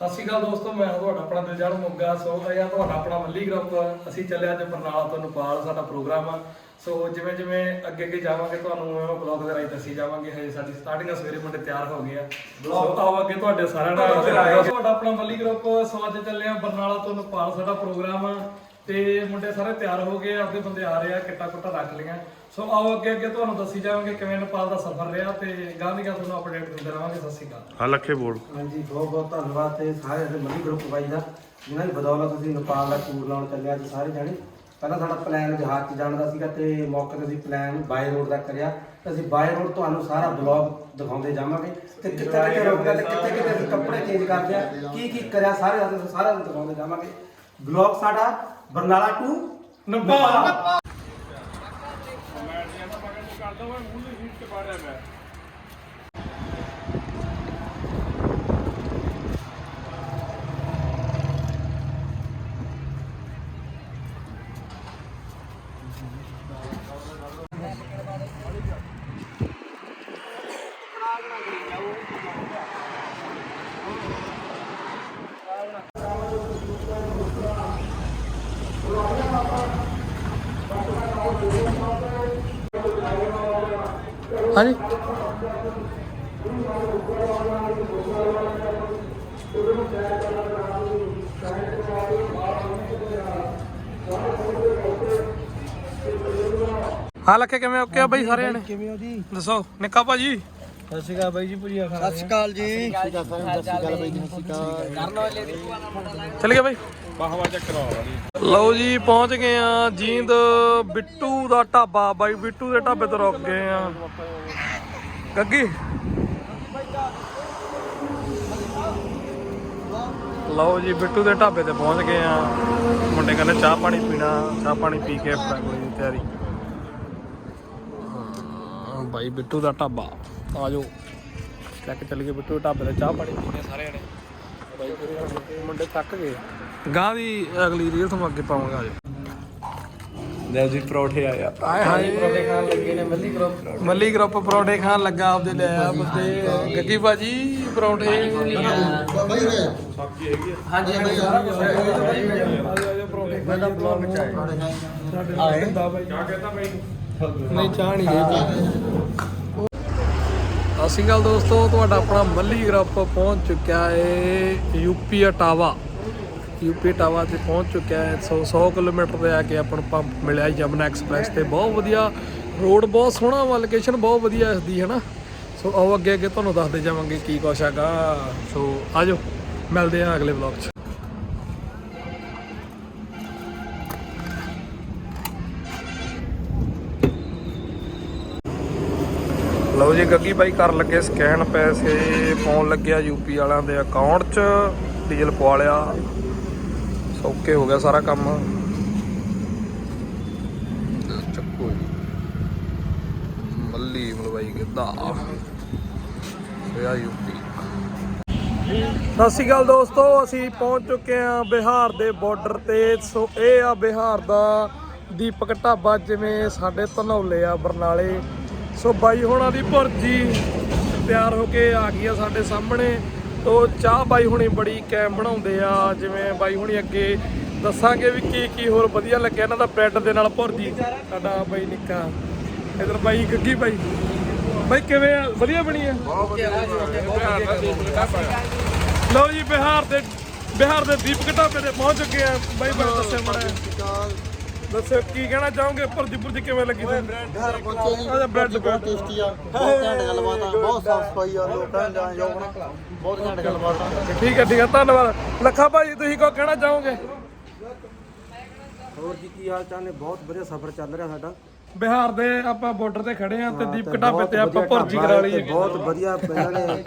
ਸਤਿ ਸ਼੍ਰੀ ਅਕਾਲ ਦੋਸਤੋ ਮੈਂ ਹਾਂ ਤੁਹਾਡਾ ਆਪਣਾ ਦਿਲਜਾਨ ਮੁੱਗਾ। ਸੋ ਆ ਤੁਹਾਡਾ ਆਪਣਾ ਮੱਲੀ ਗਰੁੱਪ ਅਸੀਂ ਚੱਲੇ ਅੱਜ ਬਰਨਾਲਾ ਤੋਂ ਨੇਪਾਲ ਸਾਡਾ ਪ੍ਰੋਗਰਾਮ ਆ। ਸੋ ਜਿਵੇਂ ਜਿਵੇਂ ਅੱਗੇ ਅੱਗੇ ਜਾਵਾਂਗੇ ਤੁਹਾਨੂੰ ਉਹ ਬਲੌਗ ਦੇ ਰਾਹੀਂ ਦੱਸੀ ਜਾਵਾਂਗੇ। ਹਜੇ ਸਾਡੀ ਸਟਾਰਟਿੰਗ ਸਵੇਰੇ ਮੁੰਡੇ ਤਿਆਰ ਹੋ ਗਏ ਆ। ਸੋ ਆਓ ਅੱਗੇ ਤੁਹਾਡੇ ਸਾਰਿਆਂ ਨਾਲ ਤੁਹਾਡਾ ਆਪਣਾ ਮੱਲੀ ਗਰੁੱਪ ਸੋ ਅੱਜ ਚੱਲੇ ਆ ਬਰਨਾਲਾ ਤੋਂ ਨੇਪਾਲ ਸਾਡਾ ਪ੍ਰੋਗਰਾਮ ਆ। ਤੇ ਮੁੰਡੇ ਸਾਰੇ ਤਿਆਰ ਹੋ ਗਏ ਆ ਅੱਗੇ ਬੰਦੇ ਆ ਰਹੇ ਆ ਕਿੱਟਾ ਕੁੱਟਾ ਰੱਖ ਲਈਆਂ। ਸੋ ਆਓ ਅੱਗੇ ਅੱਗੇ ਤੁਹਾਨੂੰ ਦੱਸੀ ਜਾਵਾਂਗੇ ਕਿਵੇਂ ਨੇਪਾਲ ਦਾ ਸਫ਼ਰ ਰਿਹਾ ਤੇ ਗਾਂ ਦੀ ਗਾਂ ਤੁਹਾਨੂੰ ਅਪਡੇਟ ਦਿੰਦੇ ਰਹਾਂਗੇ ਸਤਿ ਸ਼੍ਰੀ ਅਕਾਲ। ਹਾਂ ਲੱਖੇ ਬੋਲ ਹਾਂਜੀ ਬਹੁਤ ਬਹੁਤ ਧੰਨਵਾਦ ਤੇ ਸਾਰੇ ਦੇ ਮੱਲੀ ਗਰੁੱਪ ਬਾਈ ਦਾ ਜਿਨ੍ਹਾਂ ਦੀ ਬਦੌਲਤ ਅਸੀਂ ਨੇਪਾਲ ਦਾ ਟੂਰ ਲਾਉਣ ਚੱਲੇ ਅੱਜ ਸਾਰੇ ਜਾਣੇ। ਪਹਿਲਾਂ ਸਾਡਾ ਪਲਾਨ ਜਹਾਜ਼ 'ਚ ਜਾਣ ਦਾ ਸੀਗਾ ਤੇ ਮੌਕੇ ਤੇ ਅਸੀਂ ਪਲਾਨ ਬਾਈ ਰੋਡ ਦਾ ਕਰਿਆ। ਤੇ ਅਸੀਂ ਬਾਈ ਰੋਡ ਤੁਹਾਨੂੰ ਸਾਰਾ ਬਲੌਗ ਦਿਖਾਉਂਦੇ ਜਾਵਾਂਗੇ ਤੇ ਕਿੱਥੇ ਕਿੱਥੇ ਰੁਕਦਾ ਤੇ ਕਿੱਥੇ ਕਿੱਥੇ ਅਸੀਂ ਕੱਪੜੇ ਚੇਂਜ ਕਰਦੇ ਆ ਕੀ ਕੀ ਕਰਿਆ ਸਾਰੇ ਸਾਰਾ ਦਿਖਾਉਂਦੇ ਜਾਵਾਂਗੇ। ਬਲੌਗ ਸਾਡਾ ਬਰਨਾਲਾ ਟੂ ਨੇਪਾਲ। ਹਾਂਜੀ। ਹਾਂ ਲੱਖੇ ਕਿਵੇਂ ਓਕੇ ਆ ਬਾਈ ਸਾਰੇ ਜਣੇ ਕਿਵੇਂ ਹੋ ਜੀ? ਦੱਸੋ ਨਿੱਕਾ ਭਾਜੀ? ਸਤਿ ਸ਼੍ਰੀ ਅਕਾਲ ਬਾਈ ਜੀ ਪੂਰੀ ਸਤਿ ਸ਼੍ਰੀ ਅਕਾਲ ਜੀ। ਸਤਿ ਸ਼੍ਰੀ ਅਕਾਲ ਸਤਿ ਸ਼੍ਰੀ ਅਕਾਲ ਬਾਈ ਜੀ ਸਤਿ ਸ਼੍ਰੀ ਅਕਾਲ। ਚੱਲ ਗਿਆ ਬਾਈ। ਬਾਹਵਾ ਚੱਕ ਕਰਾ ਲਓ ਜੀ ਪਹੁੰਚ ਗਏ ਆ ਜੀਂਦ ਬਿੱਟੂ ਦਾ ਢਾਬਾ। ਬਾਈ ਬਿੱਟੂ ਦੇ ਢਾਬੇ ਤੋਂ ਰੁਕ ਗਏ ਆ। ਗੱਗੀ। ਲਓ ਜੀ ਬਿੱਟੂ ਦੇ ਢਾਬੇ ਤੇ ਪਹੁੰਚ ਗਏ ਆ। ਮੁੰਡੇ ਕਹਿੰਦੇ ਚਾਹ ਪਾਣੀ ਪੀਣਾ ਚਾਹ ਪਾਣੀ ਪੀ ਕੇ ਫਿਰ ਕੋਈ ਤਿਆਰੀ। ਹਾਂ, ਬਾਈ ਬਿੱਟੂ ਦਾ ਢਾਬਾ। ਆ ਜਾਓ। ਲੈ ਕੇ ਚੱਲ ਗਏ ਬਿੱਟੂ ਦੇ ਢਾਬੇ ਤੇ ਚਾਹ ਪਾਣੀ ਪੀਣੇ ਸਾਰੇ ਜਣੇ। ਬਾਈ ਪੂਰੇ ਮੁੰਡੇ ਥੱਕ ਗਏ ਗਾਂ ਦੀ ਅਗਲੀ ਰੀਲ ਤੁਹਾਨੂੰ ਅੱਗੇ ਪਾਵਾਂਗਾ ਆ ਜਾਓ ਲੈ ਜੀ ਪਰੌਠੇ ਆਇਆ ਆਏ ਹਾਏ। ਪਰੋਟੇ ਖਾਣ ਲੱਗੇ ਨੇ ਮੱਲੀ ਗਰੁੱਪ ਮੱਲੀ ਗਰੁੱਪ ਪਰੌਂਠੇ ਖਾਣ ਲੱਗਾ ਆਪਦੇ ਲੈ ਆ ਬੰਦੇ ਗੱਗੀ ਬਾਜੀ ਪਰੌਂਠੇ। ਹਾਂਜੀ ਹਾਂਜੀ। ਸਾਰਾ ਕੁਝ ਮੈਂ ਤਾਂ ਬਲੌਗ ਚ ਆਏ। ਬਾਈ। ਕੀ ਕਹਿੰਦਾ ਬਾਈ? ਨਹੀਂ ਚਾਹ ਨਹੀਂ ਸ਼੍ਰੀ ਅਕਾਲ ਦੋਸਤੋ, ਤੁਹਾਡਾ ਆਪਣਾ ਮੱਲੀ ਗਰੁੱਪ ਪਹੁੰਚ ਚੁੱਕਿਆ ਹੈ ਯੂਪੀ ਅਟਾਵਾ। ਯੂਪੀ ਅਟਾਵਾ ਤੇ ਪਹੁੰਚ ਚੁੱਕਿਆ ਹੈ 100 100 ਕਿਲੋਮੀਟਰ ਤੇ ਆ ਕੇ ਆਪਾਂ ਨੂੰ ਪੰਪ ਮਿਲਿਆ ਯਮਨਾ ਐਕਸਪ੍ਰੈਸ ਤੇ। ਬਹੁਤ ਵਧੀਆ ਰੋਡ, ਬਹੁਤ ਸੋਹਣਾ ਵਾ ਲੋਕੇਸ਼ਨ ਬਹੁਤ ਵਧੀਆ ਇਸ ਦੀ ਹੈ ਨਾ ਸੋ ਆਓ ਅੱਗੇ ਅੱਗੇ ਤੁਹਾਨੂੰ ਦੱਸਦੇ ਜਾਵਾਂਗੇ ਕੀ ਕੁਛ ਹੈਗਾ। ਸੋ ਆਜੋ, ਮਿਲਦੇ ਆ ਅਗਲੇ ਵਲੌਗ 'ਚ। ਗੱਗੀ ਬਾਈ ਕਰਨ ਲੱਗੇ ਸਕੈਨ ਪੈਸੇ ਪਾਉਣ ਲੱਗਿਆ ਯੂਪੀ ਵਾਲਿਆਂ ਦੇ ਅਕਾਊਂਟ 'ਚ, ਡੀਜ਼ਲ ਪਵਾ ਲਿਆ। ਸੌਕੇ ਹੋ ਗਿਆ ਸਾਰਾ ਕੰਮ। ਤੇ ਚੱਕੋ ਜੀ। ਮੱਲੀ ਮਲਵਾਈ ਕਿੱਦਾਂ ਸਿਆ ਯੂਪੀ। ਸਤਿ ਸ਼੍ਰੀ ਅਕਾਲ ਦੋਸਤੋ, ਅਸੀਂ ਪਹੁੰਚ ਚੁੱਕੇ ਹਾਂ ਬਿਹਾਰ ਦੇ ਬਾਰਡਰ ਤੇ। ਸੋ ਇਹ ਆ ਬਿਹਾਰ ਦਾ ਦੀਪਕ ਢਾਬਾ, ਜਿਵੇਂ ਸਾਡੇ ਧਨੌਲੇ ਆ ਬਰਨਾਲੇ। ਸੋ ਬਾਈ ਹੋਣਾ ਦੀ ਭੁਰਜੀ ਤਿਆਰ ਹੋ ਕੇ ਆ ਗਈ ਆ ਸਾਡੇ ਸਾਹਮਣੇ। ਤੋ ਚਾਹ ਬਾਈ ਹੁਣੀ ਬੜੀ ਕੈਮ ਬਣਾਉਂਦੇ ਆ। ਜਿਵੇਂ ਬਾਈ ਹੁਣੀ ਅੱਗੇ ਦੱਸਾਂਗੇ ਵੀ ਕੀ ਕੀ ਹੋਰ ਵਧੀਆ ਲੱਗਿਆ ਇਹਨਾਂ ਦਾ ਬ੍ਰੈਡ ਦੇ ਨਾਲ ਭੁਰਜੀ। ਸਾਡਾ ਬਾਈ ਨਿੱਕਾ। ਇਧਰ ਬਾਈ ਗੱਗੀ ਬਾਈ। ਬਾਈ ਕਿਵੇਂ ਆ? ਵਧੀਆ ਬਣੀ ਆ? ਲਓ ਜੀ ਬਿਹਾਰ ਦੇ ਬਿਹਾਰ ਦੇ ਦੀਪਕ ਢਾਬੇ ਤੇ ਪਹੁੰਚ ਚੁੱਕੇ ਆ। ਬਾਈ ਬਾਈ ਦੱਸਿਆ ਮੜਾ ਦੱਸਿਓ ਕੀ ਕਹਿਣਾ ਚਾਹੋਗੇ? ਭੁਰਜੀ ਭੁਰਜੀ ਕਿਵੇਂ ਲੱਗੀ ਤੁਹਾਨੂੰ ਘਰ ਪਹੁੰਚੇ ਜੀ ਅੱਛਾ ਬ੍ਰੈਡ ਬਹੁਤ ਟੇਸਟੀ ਆ। ਬਹੁਤ ਘੈਂਟ ਗੱਲਬਾਤ ਆ ਬਹੁਤ ਸਾਫ਼ ਸਫ਼ਾਈ ਆ ਲੋਕਾਂ ਦਾ ਜੋ ਬਹੁਤ ਘੈਂਟ ਗੱਲਬਾਤ ਆ। ਠੀਕ ਹੈ ਠੀਕ ਹੈ ਧੰਨਵਾਦ। ਲੱਖਾ ਭਾਈ ਤੁਸੀਂ ਕੋ ਕਹਿਣਾ ਚਾਹੋਗੇ? ਹੋਰ ਜੀ ਕੀ ਹਾਲ ਚਾਲ ਨੇ? ਬਹੁਤ ਵਧੀਆ ਸਫ਼ਰ ਚੱਲ ਰਿਹਾ ਸਾਡਾ। ਬਿਹਾਰ ਦੇ ਆਪਾਂ ਬਾਰਡਰ ਤੇ ਖੜੇ ਆ ਤੇ ਦੀਪਕ ਢਾਬੇ ਤੇ ਆਪਾਂ ਭੁਰਜੀ ਕਰਾ ਲਈ ਬਹੁਤ ਵਧੀਆ ਇਹਨਾਂ ਨੇ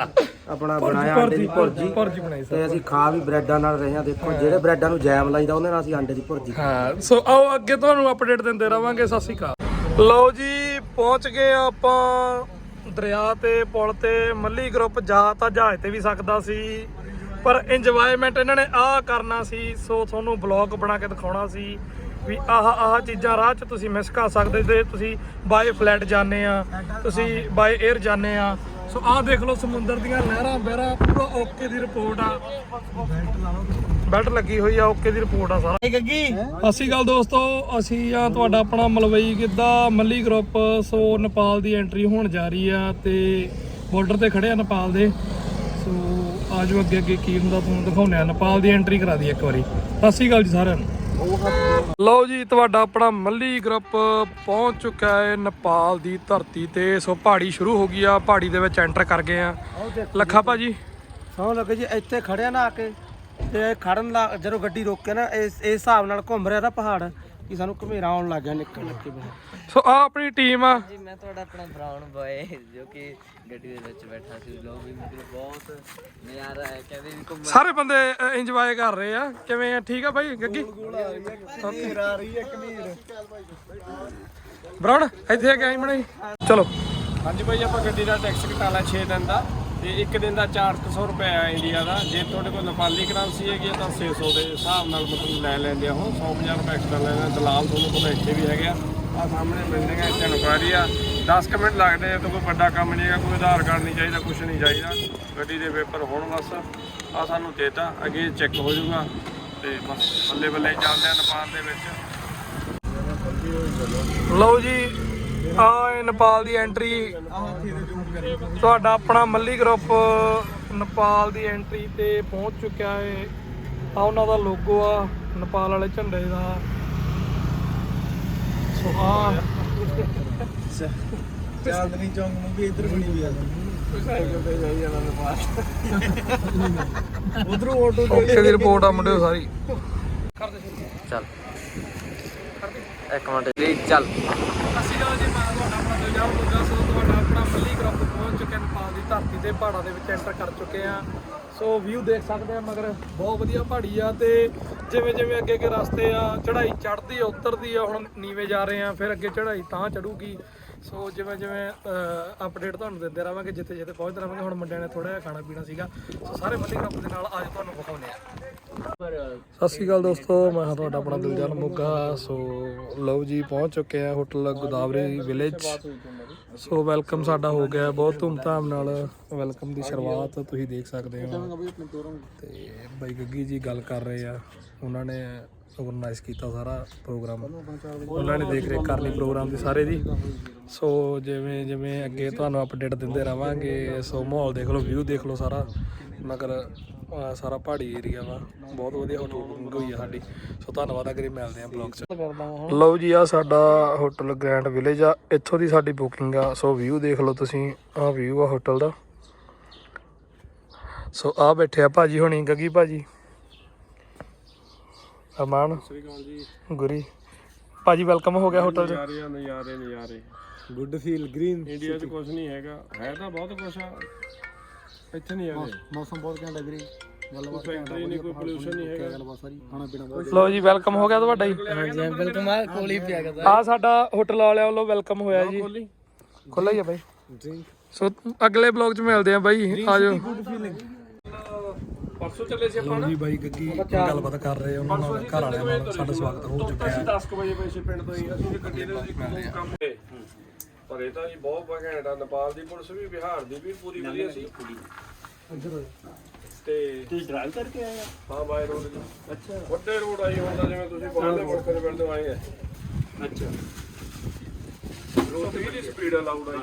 ਆਪਣਾ ਬਣਾਇਆ ਆਂਡੇ ਦੀ ਭੁਰਜੀ, ਭੁਰਜੀ। ਬਣਾਈ ਤੇ ਅਸੀਂ ਖਾ ਵੀ ਬ੍ਰੈਡਾਂ ਨਾਲ ਰਹੇ ਹਾਂ ਦੇਖੋ ਜਿਹੜੇ ਬ੍ਰੈਡਾਂ ਨੂੰ ਜੈਮ ਲਾਈਦਾ ਉਹਦੇ ਨਾਲ ਅਸੀਂ ਆਂਡੇ ਦੀ ਭੁਰਜੀ। ਹਾਂ ਸੋ ਆਓ ਅੱਗੇ ਤੁਹਾਨੂੰ ਅਪਡੇਟ ਦਿੰਦੇ ਰਵਾਂਗੇ ਸਤਿ ਸ਼੍ਰੀ ਅਕਾਲ। ਲਓ ਜੀ ਪਹੁੰਚ ਗਏ ਆ ਆਪਾਂ ਦਰਿਆ ਤੇ ਪੁਲ ਤੇ ਮੱਲੀ ਗਰੁੱਪ ਜਾ ਤਾਂ ਜਹਾਜ਼ ਤੇ ਵੀ ਸਕਦਾ ਸੀ ਪਰ ਇੰਜੋਇਮੈਂਟ ਇਹਨਾਂ ਨੇ ਆਹ ਕਰਨਾ ਸੀ ਸੋ ਤੁਹਾਨੂੰ ਬਲੌਗ ਬਣਾ ਕੇ ਦਿਖਾਉਣਾ ਸੀ। ਵੀ ਆਹ ਆਹ ਚੀਜ਼ਾਂ ਰਾਹ 'ਚ ਤੁਸੀਂ ਮਿਸ ਕਰ ਸਕਦੇ ਤੇ ਤੁਸੀਂ ਬਾਏ ਫਲੈਟ ਜਾਂਦੇ ਆ ਤੁਸੀਂ ਬਾਏ 에ਅਰ ਜਾਂਦੇ ਆ। ਸੋ ਆਹ ਦੇਖ ਲਓ ਸਮੁੰਦਰ ਦੀਆਂ ਲਹਿਰਾਂ ਬਹਿਰਾਂ ਪੂਰਾ ਓਕੇ ਦੀ ਰਿਪੋਰਟ ਆ। ਬੈਲਟ ਲੱਗੀ ਹੋਈ ਆ ਓਕੇ ਦੀ ਰਿਪੋਰਟ ਆ ਸਾਰਾ। ਗੱਗੀ ਸ਼੍ਰੀ ਅਕਾਲ ਦੋਸਤੋ ਅਸੀਂ ਆ ਤੁਹਾਡਾ ਆਪਣਾ ਮਲਵਈ ਗਿੱਧਾ ਮੱਲੀ ਗਰੁੱਪ ਸੋ ਨੇਪਾਲ ਦੀ ਐਂਟਰੀ ਹੋਣ ਜਾ ਰਹੀ ਆ ਤੇ ਬਾਰਡਰ ਤੇ ਖੜੇ ਆ ਨੇਪਾਲ ਦੇ। ਸੋ ਆਜੋ ਅੱਗੇ ਅੱਗੇ ਕੀ ਹੁੰਦਾ ਤੁਹਾਨੂੰ ਦਿਖਾਉਂਦੇ ਆ। ਨੇਪਾਲ ਦੀ ਐਂਟਰੀ ਕਰਾ ਦੀ ਇੱਕ ਵਾਰੀ। ਸਤਿ ਸ਼੍ਰੀ ਅਕਾਲ ਜੀ ਸਾਰਿਆਂ ਨੂੰ। ਲਓ ਜੀ ਤੁਹਾਡਾ ਆਪਣਾ ਮੱਲੀ ਗਰੁੱਪ ਪਹੁੰਚ ਚੁੱਕਾ ਹੈ ਨੇਪਾਲ ਦੀ ਧਰਤੀ ਤੇ। ਸੋ ਪਹਾੜੀ ਸ਼ੁਰੂ ਹੋ ਗਈ ਆ ਪਹਾੜੀ ਦੇ ਵਿੱਚ ਐਂਟਰ ਕਰ ਗਏ ਆ। ਲੱਖਾ ਭਾਜੀ। ਸੌ ਲੱਗੇ ਜੀ ਇੱਥੇ ਖੜਿਆ ਨਾ ਆ ਕੇ ਤੇ ਖੜਨ ਲਾ ਜਦੋਂ ਗੱਡੀ ਰੋਕੇ ਨਾ ਇਸ ਇਸ ਹਿਸਾਬ ਨਾਲ ਘੁੰਮ ਰਿਹਾ ਨਾ ਪਹਾੜ। ਕਿ ਸਾਨੂੰ ਘਮੇਰਾ ਆਉਣ ਲੱਗ ਗਿਆ ਨਿੱਕਲ ਨਿੱਕੇ ਬਾਹਰ। ਸੋ ਆ ਆਪਣੀ ਟੀਮ ਆ। ਜੀ ਮੈਂ ਤੁਹਾਡਾ ਆਪਣਾ ਬ੍ਰਾਊਨ ਬॉय ਜੋ ਕਿ ਗੱਡੀ ਦੇ ਵਿੱਚ ਬੈਠਾ ਸੀ। ਲੋਕ ਵੀ ਮਤਲਬ ਬਹੁਤ ਨਜ਼ਾਰਾ ਹੈ ਕਹਿੰਦੇ ਵੀ ਘੁੰਮਣ। ਸਾਰੇ ਬੰਦੇ ਇੰਜੋਏ ਕਰ ਰਹੇ ਆ। ਕਿਵੇਂ ਆ? ਠੀਕ ਆ ਭਾਈ ਗੱਗੀ? ਬਰਾਉਨ ਇੱਥੇ ਆ ਕੇ ਆਈ ਮਣੇ ਚਲੋ। ਹਾਂਜੀ ਭਾਈ ਆਪਾਂ ਗੱਡੀ ਦਾ ਟੈਕਸ ਘਟਾ ਲਿਆ 6 ਦਿਨ ਦਾ। ਤੇ ਇੱਕ ਦਿਨ ਦਾ 400 ਰੁਪਏ ਆ ਇੰਡੀਆ ਦਾ। ਜੇ ਤੁਹਾਡੇ ਕੋਲ ਨੇਪਾਲੀ ਕਰੰਸੀ ਹੈਗੀ ਆ ਤਾਂ 600 ਦੇ ਹਿਸਾਬ ਨਾਲ ਮਤਲਬ ਲੈ ਲੈਂਦੇ ਆ ਉਹ। 150 ਰੁਪਏ ਐਕਸਟਰਾ ਲੈ ਲੈਂਦੇ ਦਲਾਲ ਤੁਹਾਨੂੰ ਕੋਲ ਇੱਥੇ ਵੀ ਹੈਗੇ ਆ। ਆ ਸਾਹਮਣੇ ਬਿਲਡਿੰਗ ਹੈ ਇੱਥੇ ਇਨਕੁਆਰੀ ਆ। 10 ਕੁ ਮਿੰਟ ਲੱਗਦੇ ਆ ਤਾਂ ਕੋਈ ਵੱਡਾ ਕੰਮ ਨਹੀਂ ਹੈਗਾ, ਕੋਈ ਆਧਾਰ ਕਾਰਡ ਨਹੀਂ ਚਾਹੀਦਾ ਕੁਝ ਨਹੀਂ ਚਾਹੀਦਾ। ਗੱਡੀ ਦੇ ਪੇਪਰ ਹੋਣ ਬਸ। ਆ ਸਾਨੂੰ ਦੇਤਾ ਅੱਗੇ ਚੈੱਕ ਹੋ ਜਾਊਗਾ। ਤੇ ਬਸ, ਬੱਲੇ ਬੱਲੇ ਹੀ ਚੱਲਦੇ ਆ ਨੇਪਾਲ ਦੇ ਵਿੱਚ। ਲਓ ਜੀ, ਆ ਨੇਪਾਲ ਦੀ ਐਂਟਰੀ ਤੁਹਾਡਾ ਆਪਣਾ ਮੱਲੀ ਗਰੁੱਪ ਨੇਪਾਲ ਦੀ ਐਂਟਰੀ ਤੇ ਪਹੁੰਚ ਚੁੱਕਿਆ ਹੈ ਆ ਉਹਨਾਂ ਦਾ ਲੋਗੋ ਆ ਨੇਪਾਲ ਵਾਲੇ ਝੰਡੇ ਦਾ। ਸੋ ਆ ਚਾਂਦਨੀ ਚੌਂਕ ਨੂੰ ਵੀ ਇੱਧਰ ਬਣੀ ਹੋਈ ਆ ਉਧਰੋਂ ਆਟੋ ਓਕੇ ਦੀ ਰਿਪੋਰਟ ਆ। ਮੁੰਡਿਓ ਸਾਰੀ। ਚੱਲ। ਇੱਕ ਮਿੰਟ ਜੀ ਚੱਲ। ਅਸੀਂ ਜੀ ਮੈਂ ਤੁਹਾਡਾ ਆਪਣਾ ਦਿਲਜਾਰ ਮੁੱਦਾ ਸੋ ਤੁਹਾਡਾ ਆਪਣਾ ਮੱਲੀ ਗਰੁੱਪ ਪਹੁੰਚ ਚੁੱਕੇ ਨੇਪਾਲ ਦੀ ਧਰਤੀ ਤੇ ਪਹਾੜਾਂ ਦੇ ਵਿੱਚ ਐਂਟਰ ਕਰ ਚੁੱਕੇ ਆ। ਸੋ ਵਿਊ ਦੇਖ ਸਕਦੇ ਆ, ਮਗਰ ਬਹੁਤ ਵਧੀਆ ਪਹਾੜੀ ਆ ਤੇ ਜਿਵੇਂ ਜਿਵੇਂ ਅੱਗੇ ਅੱਗੇ ਰਸਤੇ ਆ, ਚੜ੍ਹਾਈ ਚੜ੍ਹਦੀ ਆ, ਉਤਰਦੀ ਆ, ਹੁਣ ਨੀਵੇਂ ਜਾ ਰਹੇ ਆ, ਫਿਰ ਅੱਗੇ ਚੜ੍ਹਾਈ ਤਾਂ ਚੜੂਗੀ ਸੋ ਜਿਵੇਂ ਜਿਵੇਂ ਅਪਡੇਟ ਤੁਹਾਨੂੰ ਦਿੰਦੇ ਰਹਾਂਗੇ ਜਿੱਥੇ ਜਿੱਥੇ ਪਹੁੰਚਦੇ ਰਹਾਂਗੇ ਹੁਣ ਮੁੰਡਿਆਂ ਨੇ ਥੋੜਾ ਜਿਹਾ ਖਾਣਾ ਪੀਣਾ ਸੀਗਾ। ਸੋ ਸਾਰੇ ਮੱਲੀ ਗਰੁੱਪ ਦੇ ਨਾਲ ਅੱਜ ਤੁਹਾਨੂੰ ਵਿਖਾਉਂਦੇ ਆ। ਸਤਿ ਸ਼੍ਰੀ ਅਕਾਲ ਦੋਸਤੋ ਮੈਂ ਹਾਂ ਤੁਹਾਡਾ ਆਪਣਾ ਦਿਲਜਾਨ ਮੋਗਾ। ਸੋ ਲਓ ਜੀ ਪਹੁੰਚ ਚੁੱਕੇ ਆ hotel Godavari village so welcome ਸਾਡਾ ਹੋ ਗਿਆ ਬਹੁਤ ਧੂਮਧਾਮ ਨਾਲ ਵੈਲਕਮ ਦੀ ਸ਼ੁਰੂਆਤ ਤੁਸੀਂ ਦੇਖ ਸਕਦੇ ਹੋ। ਤੇ ਬਾਈ ਗੱਗੀ ਜੀ ਗੱਲ ਕਰ ਰਹੇ ਆ ਉਹਨਾਂ ਨੇ ਆਰਗੇਨਾਈਜ਼ ਕੀਤਾ ਸਾਰਾ ਪ੍ਰੋਗਰਾਮ ਉਹਨਾਂ ਨੇ ਦੇਖ ਰੇਖ ਕਰਨੀ ਪ੍ਰੋਗਰਾਮ ਦੀ ਸਾਰੇ ਦੀ। ਸੋ ਜਿਵੇਂ ਜਿਵੇਂ ਅੱਗੇ ਤੁਹਾਨੂੰ ਅਪਡੇਟ ਦਿੰਦੇ ਰਵਾਂਗੇ ਸੋ ਮਾਹੌਲ ਦੇਖ ਲਓ ਵਿਊ ਦੇਖ ਲਓ ਸਾਰਾ। ਮਗਰ ਸਾਰਾ ਪਹਾੜੀ ਏਰੀਆ ਵਾ। ਬਹੁਤ ਵਧੀਆ ਹੋਟਲ ਬੁਕਿੰਗ ਹੋਈ ਆ ਸਾਡੀ। ਸੋ ਧੰਨਵਾਦ ਅਗਰੇ ਮਿਲਦੇ ਆ ਬਲੌਗ 'ਚ। ਲਓ ਜੀ ਆ ਸਾਡਾ ਹੋਟਲ ਗ੍ਰੈਂਡ ਵਿਲੇਜ ਆ। ਇੱਥੋਂ ਦੀ ਸਾਡੀ ਬੁਕਿੰਗ ਆ। ਸੋ ਵਿਊ ਦੇਖ ਲਓ ਤੁਸੀਂ। ਆਹ ਵਿਊ ਆ ਹੋਟਲ ਦਾ। ਸੋ ਆ ਬੈਠੇ ਆ ਭਾਜੀ ਹੋਣੀ ਗੱਗੀ ਭਾਜੀ। ਅਮਾਨ ਸ੍ਰੀ ਅਕਾਲ ਜੀ ਗੁਰੀ। ਭਾਜੀ ਵੈਲਕਮ ਹੋ ਗਿਆ ਹੋਟਲ 'ਚ। ਨਜ਼ਾਰੇ ਆ ਨਜ਼ਾਰੇ ਨਜ਼ਾਰੇ। ਗੁੱਡ ਫੀਲ ਗ੍ਰੀਨ ਇੰਡੀਆ 'ਚ ਕੁਝ ਨਹੀਂ ਹੈਗਾ। ਹੈ ਤਾਂ ਬਹੁਤ ਕੁਝ ਆ। ਇੱਥੇ ਨਹੀਂ ਆਦੇ ਮੌਸਮ ਬਹੁਤ ਘੈਂਟ ਹੈ ਵੀਰੇ। ਗੱਲਬਾਤ ਕੋਈ ਫੈਕਟਰੀ ਨਹੀਂ ਕੋਈ ਪੋਲੂਸ਼ਨ ਨਹੀਂ ਹੈਗਾ। ਗੱਲਬਾਤ ਸਾਰੀ ਖਾਣਾ ਪੀਣਾ ਬਹੁਤ ਲਓ ਜੀ ਵੈਲਕਮ ਹੋ ਗਿਆ ਤੁਹਾਡਾ ਜੀ ਹਾਂਜੀ ਬਿਲਕੁਲ ਮੈਂ ਕੋਲੀ ਪਿਆ ਕਰਦਾ। ਆ ਸਾਡਾ ਹੋਟਲ ਵਾਲਿਆਂ ਵੱਲੋਂ ਵੈਲਕਮ ਹੋਇਆ ਜੀ। ਖੋਲੀ ਖੁੱਲਾ ਹੀ ਆ ਬਾਈ ਸੋ ਅਗਲੇ ਬਲੌਗ 'ਚ ਮਿਲਦੇ ਆ ਬਾਈ ਆਜੋ ਪਰਸੋਂ ਚੱਲੇ ਸੀ ਆਪਾਂ ਜੀ ਬਾਈ ਗੱਗੀ ਗੱਲਬਾਤ ਕਰ ਰਹੇ ਉਹਨਾਂ ਨਾਲ ਘਰ ਵਾਲਿਆਂ ਨਾਲ ਸਾਡਾ ਸਵਾਗਤ ਹੋ ਚੁੱਕਿਆ ਅਸੀਂ ਹੈ 10 ਵਜੇ ਪੈਸੇ ਪਿੰਡ ਤੋਂ ਹੀ ਅਸੀਂ ਤੇ ਗੱਡੀ ਦੇ ਵਿੱਚ ਕੰਮ ਤੇ ਪਰ ਇਹ ਤਾਂ ਜੀ ਬਹੁਤ ਘੈਂਟ ਆ ਨੇਪਾਲ ਦੀ ਪੁਲਿਸ ਵੀ ਬਿਹਾਰ ਦੀ ਵੀ ਪੂਰੀ ਵਧੀਆ ਸੀ। ਤੇ ਤੁਸੀਂ ਡਰਾਈਵ ਕਰਕੇ ਆਏ ਆ? ਹਾਂ ਬਾਈ ਰੋਡ ਦੀ ਅੱਛਾ। ਵੱਡੇ ਰੋਡ ਆਈ ਹੁੰਦਾ ਜਿਵੇਂ ਤੁਸੀਂ ਬਾਹਰਲੇ ਮੁਲਕ ਦੇ ਪਿੰਡ ਤੋਂ ਆਏ ਆ। ਅੱਛਾ। ਰੋਡ ਦੀ ਸਪੀਡ ਅਲਾਉਡ ਆਈ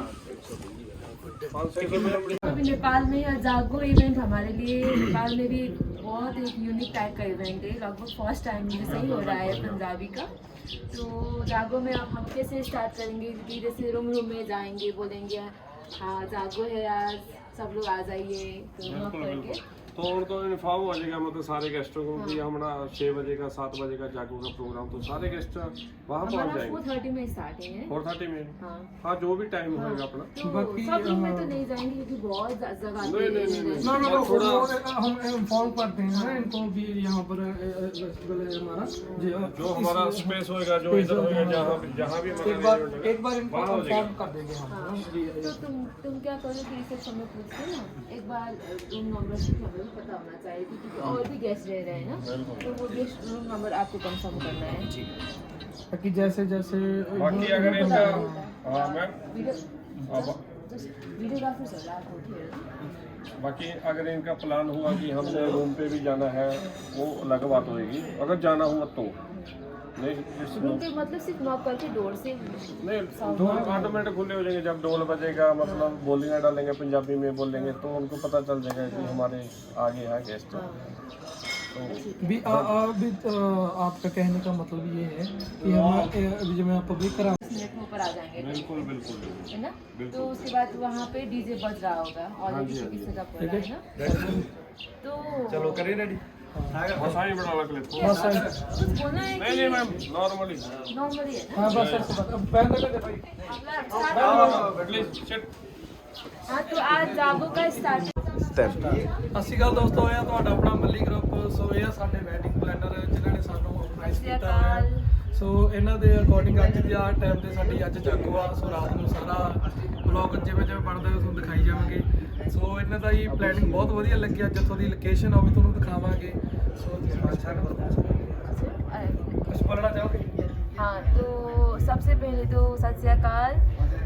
500 ਕਿਲੋਮੀਟਰ। अभी नेपाल में यह जागो इवेंट हमारे लिए नेपाल में भी बहुत एक यूनिक टाइप का इवेंट है। लगभग फ़र्स्ट टाइम जैसे सही हो रहा है पंजाबी का। तो जागो में आप हम कैसे स्टार्ट करेंगे? कि जैसे रूम रूम में जाएँगे बोलेंगे हाँ जागो है आज सब लोग आ जाइए तो करके तो उनको इन्फॉर्म हो जाएगा मतलब सारे गेस्टों को कि हम ना छः बजे का सात बजे का जागो का प्रोग्राम तो सारे गेस्ट वहाँ पहुँच हमारा जाएँगे फोर थर्टी में स्टार्टिंग है फोर थर्टी में हाँ हाँ जो भी टाइम होगा अपना तो सब रूम में तो नहीं जाएँगे क्योंकि बहुत ज- जगह नहीं, नहीं, नहीं, थोड़ा- हम इन्फॉर्म करते हैं ना इनको भी यहाँ पर हमारा जो हमारा स्पेस होएगा जो इधर होएगा जहाँ जहाँ भी एक बार एक बार इनको हो। इन्फॉर्म कर देंगे हम हाँ। तो तुम तुम क्या करो कि रिसेप्शन में पूछते ना एक बार रूम नंबर हमें पता होना चाहिए क्योंकि और भी गेस्ट रह रहे हैं ना तो वो गेस्ट रूम नंबर आपको कंफर्म करना है। बाकी जैसे जैसे बाकी अगर इनका हाँ मैम। है बाकी अगर इनका प्लान हुआ कि हमने रूम पे भी जाना है वो अलग बात होगी अगर जाना हुआ तो। नहीं पे मतलब सिर्फ़ नॉक करके डोर से नहीं डोर ऑटोमेटिक खुले हो जाएँगे जब डोल बजेगा मतलब बोलियाँ डालेंगे पंजाबी में बोलेंगे तो उनको पता चल जाएगा कि हमारे आगे है गेस्ट भी आ, आ, भी आपका कहने का मतलब ये है कि हम अभी जब मैं पब्लिक करा मिनट में ऊपर आ जाएँगे। बिल्कुल बिल्कुल। है ना? तो उसके बाद वहाँ पे डीजे बज रहा होगा ऑलरेडी हो है तो चलो करें रेडी बस आई बड़ा लग लेते बस आई। कुछ बोलना है नहीं नहीं मैम नॉर्मली नॉर्मली है ना हाँ बस ऐसे बात अब पहन लगा दे भाई प्लीज सिट हाँ तो आज जागो का स्टार्टिंग ਸਤਿ ਸ਼੍ਰੀ ਅਕਾਲ ਦੋਸਤੋ ਇਹ ਆ ਤੁਹਾਡਾ ਆਪਣਾ ਮੱਲੀ ਗਰੁੱਪ ਸੋ ਇਹ ਆ ਸਾਡੇ ਵੈਡਿੰਗ ਪਲੈਨਰ ਜਿਨ੍ਹਾਂ ਨੇ ਸਾਨੂੰ ਆਰਗੇਨਾਈਜ਼ ਸਤਿ ਸ਼੍ਰੀ ਕੀਤਾ ਹੈ ਅਕਾਲ। ਸੋ ਇਹਨਾਂ ਦੇ ਅਕੋਰਡਿੰਗ ਅੱਜ ਦੀ ਆ ਟਾਈਮ ਤੇ ਸਾਡੀ ਅੱਜ ਜਾਗੋ ਆ ਸੋ ਰਾਤ ਨੂੰ ਸਾਰਾ ਵਲੌਗ ਜਿਵੇਂ ਜਿਵੇਂ ਬਣਦਾ ਤੁਹਾਨੂੰ ਦਿਖਾਈ ਜਾਵਾਂਗੇ ਸੋ ਇਹਨਾਂ ਦਾ ਹੀ ਪਲੈਨਿੰਗ ਬਹੁਤ ਵਧੀਆ ਲੱਗਿਆ ਜਿੱਥੋਂ ਦੀ ਲੋਕੇਸ਼ਨ ਆ ਉਹ ਵੀ ਤੁਹਾਨੂੰ ਦਿਖਾਵਾਂਗੇ ਸੋ ਤੁਸੀਂ ਬਾਦਸ਼ਾਹ ਨੂੰ ਕੁਝ ਬੋਲਣਾ ਚਾਹੋਗੇ हाँ तो सबसे पहले तो सत श्री अकाल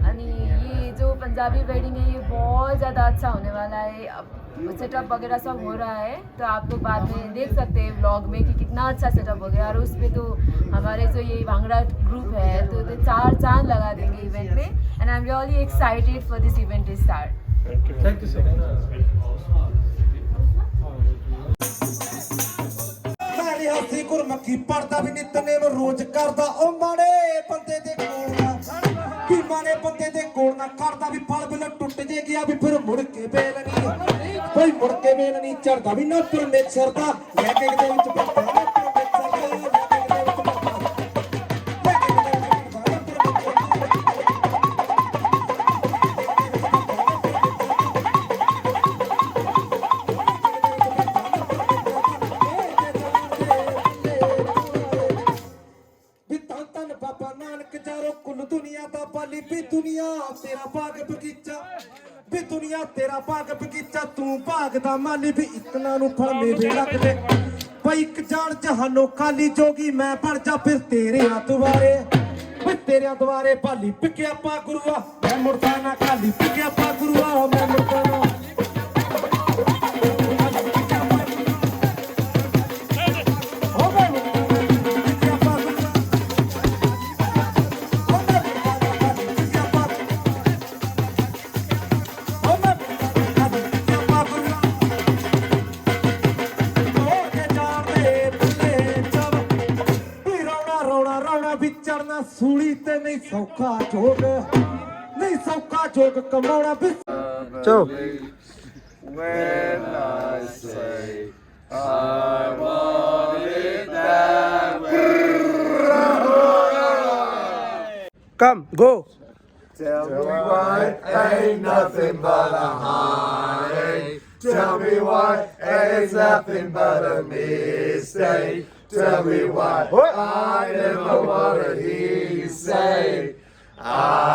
अनि ये जो पंजाबी वेडिंग है ये बहुत ज़्यादा अच्छा होने वाला है अब सेटअप वगैरह सब हो रहा है तो आप लोग बाद में देख सकते हैं व्लॉग में कि कितना अच्छा सेटअप हो गया और उस पर तो हमारे जो ये भांगड़ा ग्रुप है तो, तो चार चांद लगा देंगे इवेंट में and I am really excited for this event to start thank you so much ਮੈਂ ਨਹੀਂ ਹੱਸੀ ਗੁਰਮੱਖੀ ਪੜਦਾ ਵੀ ਨਿਤਨੇਮ ਰੋਜ਼ ਕਰਦਾ। ਉਹ ਮਾੜੇ ਬੰਦੇ ਦੇ ਕੋਲ ਨਾ ਵੀ ਮਾੜੇ ਬੰਦੇ ਦੇ ਕੋਲ ਨਾ ਕਰਦਾ ਵੀ ਫਲ ਬਿਲ ਟੁੱਟ ਜੇ ਗਿਆ ਵੀ ਫਿਰ ਮੁੜ ਕੇ ਵੇਲ ਨਹੀਂ। ਕੋਈ ਮੁੜ ਕੇ ਵੇਲ ਨਹੀਂ ਚੜਦਾ ਵੀ ਨਾ ਪਰਮੇਸ਼ਰ ਦਾ ਲੈ ਕੇ ਦੇ ਵਿੱਚ ਬੱਤਾ ਦੁਨੀਆ ਤੇਰਾ ਬਾਗ ਬਗੀਚਾ, ਵੀ ਦੁਨੀਆ ਤੇਰਾ ਬਾਗ ਬਗੀਚਾ, ਤੂੰ ਭਾਗ ਦਾ ਮਾਲੀ ਵੀ ਇਤਨਾ ਨੂੰ ਫਲ ਮੇਵੇ ਲੱਗਦੇ ਬਈ ਇੱਕ ਜਾਣ ਜਹਾਨੋਂ ਖਾਲੀ ਜੋਗੀ, ਮੈਂ ਬਣ ਜਾ ਫਿਰ ਤੇਰਿਆਂ ਦੁਆਰੇ। ਵੀ ਤੇਰਿਆਂ ਦੁਆਰੇ ਭਾਲੀ, ਪਿਕਿਆ ਪਾ ਗੁਰੂਆ, ਮੈਂ ਮੁਰਦਾ ਨਾ ਪਿਕਿਆ ਪਾ ਗੁਰੂਆ, ਮੈਂ ਨਹੀਂ ਸੌਖਾ ਜੋਗ ਕਮਾਉਣਾ ਵੀ ਚਲੋ Come, go. Tell me why ain't nothing but a heartache. Tell me why ain't nothing but a mistake. Tell me why I never wanna hear you say I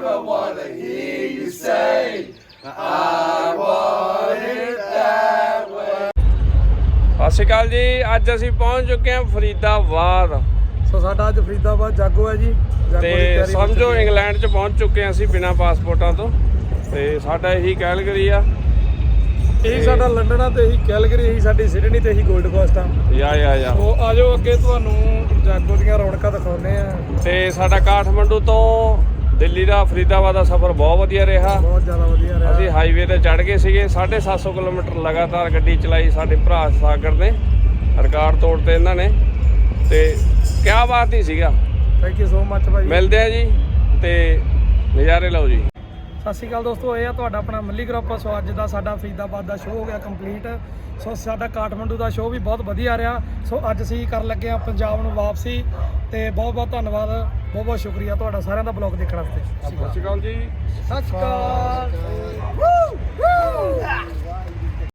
I never wanna hear you say I want it that way. ਸਤਿ ਸ਼੍ਰੀ ਅਕਾਲ ਜੀ ਅੱਜ ਅਸੀਂ ਪਹੁੰਚ ਚੁੱਕੇ ਹਾਂ ਫਰੀਦਾਬਾਦ। ਸੋ ਸਾਡਾ ਅੱਜ ਫਰੀਦਾਬਾਦ ਜਾਗੋ ਹੈ ਜੀ। ਜਾਗੋ ਤੇ ਸਮਝੋ। ਇੰਗਲੈਂਡ 'ਚ ਪਹੁੰਚ ਚੁੱਕੇ ਹਾਂ ਅਸੀਂ ਬਿਨਾਂ ਪਾਸਪੋਰਟਾਂ ਤੋਂ। ਤੇ ਸਾਡਾ ਇਹੀ ਕੈਲਗਰੀ ਆ। ਇਹੀ ਸਾਡਾ ਲੰਡਨ ਆ ਤੇ ਇਹੀ ਕੈਲਗਰੀ ਇਹੀ ਸਾਡੀ ਸਿਡਨੀ ਤੇ ਇਹੀ 골ਡ ਕੋਸਟ ਆ। ਯਾ ਯਾ ਯਾ। ਸੋ ਆਜੋ ਅੱਗੇ ਤੁਹਾਨੂੰ ਜਾਗੋ ਦੀਆਂ ਰੌਣਕਾਂ ਦਿਖਾਉਂਦੇ ਆ ਤੇ ਸਾਡਾ ਕਾਠਮੰਡੂ ਤੋਂ ਦਿੱਲੀ ਦਾ ਫਰੀਦਾਬਾਦ ਦਾ ਸਫ਼ਰ ਬਹੁਤ ਵਧੀਆ ਰਿਹਾ। ਬਹੁਤ ਜ਼ਿਆਦਾ ਵਧੀਆ ਰਿਹਾ। ਅਸੀਂ ਹਾਈਵੇ ਤੇ ਚੜ ਗਏ ਸੀਗੇ 750 ਕਿਲੋਮੀਟਰ ਲਗਾਤਾਰ ਗੱਡੀ ਚਲਾਈ ਸਾਡੇ ਭਰਾ ਸਾਗਰ ਨੇ ਰਿਕਾਰਡ ਤੋੜਤੇ ਇਹਨਾਂ ਨੇ। ਤੇ ਕਿਆ ਬਾਤ ਹੀ ਸੀਗਾ। ਥੈਂਕ ਯੂ ਸੋ ਮੱਚ ਭਾਈ। ਮਿਲਦੇ ਆ ਜੀ ਤੇ ਨਜ਼ਾਰੇ ਲਓ ਜੀ। ਸਤਿ ਸ਼੍ਰੀ ਅਕਾਲ ਦੋਸਤੋ ਇਹ ਆ ਤੁਹਾਡਾ ਆਪਣਾ ਮੱਲੀ ਗਰੁੱਪ ਸੋ ਅੱਜ ਦਾ ਸਾਡਾ ਫਰੀਦਾਬਾਦ ਦਾ ਸ਼ੋਅ ਹੋ ਗਿਆ ਕੰਪਲੀਟ ਸੋ ਸਾਡਾ ਕਾਠਮੰਡੂ ਦਾ ਸ਼ੋਅ ਵੀ ਬਹੁਤ ਵਧੀਆ ਰਿਹਾ। ਸੋ ਅੱਜ ਅਸੀਂ ਕਰਨ ਲੱਗੇ ਆ ਪੰਜਾਬ ਨੂੰ ਵਾਪਸੀ ਤੇ ਬਹੁਤ ਬਹੁਤ ਧੰਨਵਾਦ। ਬਹੁਤ ਬਹੁਤ ਸ਼ੁਕਰੀਆ ਤੁਹਾਡਾ ਸਾਰਿਆਂ ਦਾ ਬਲੌਗ ਦੇਖਣ ਵਾਸਤੇ। ਸਤਿ ਸ਼੍ਰੀ ਅਕਾਲ ਜੀ। ਸਤਿ ਸ਼੍ਰੀ ਅਕਾਲ।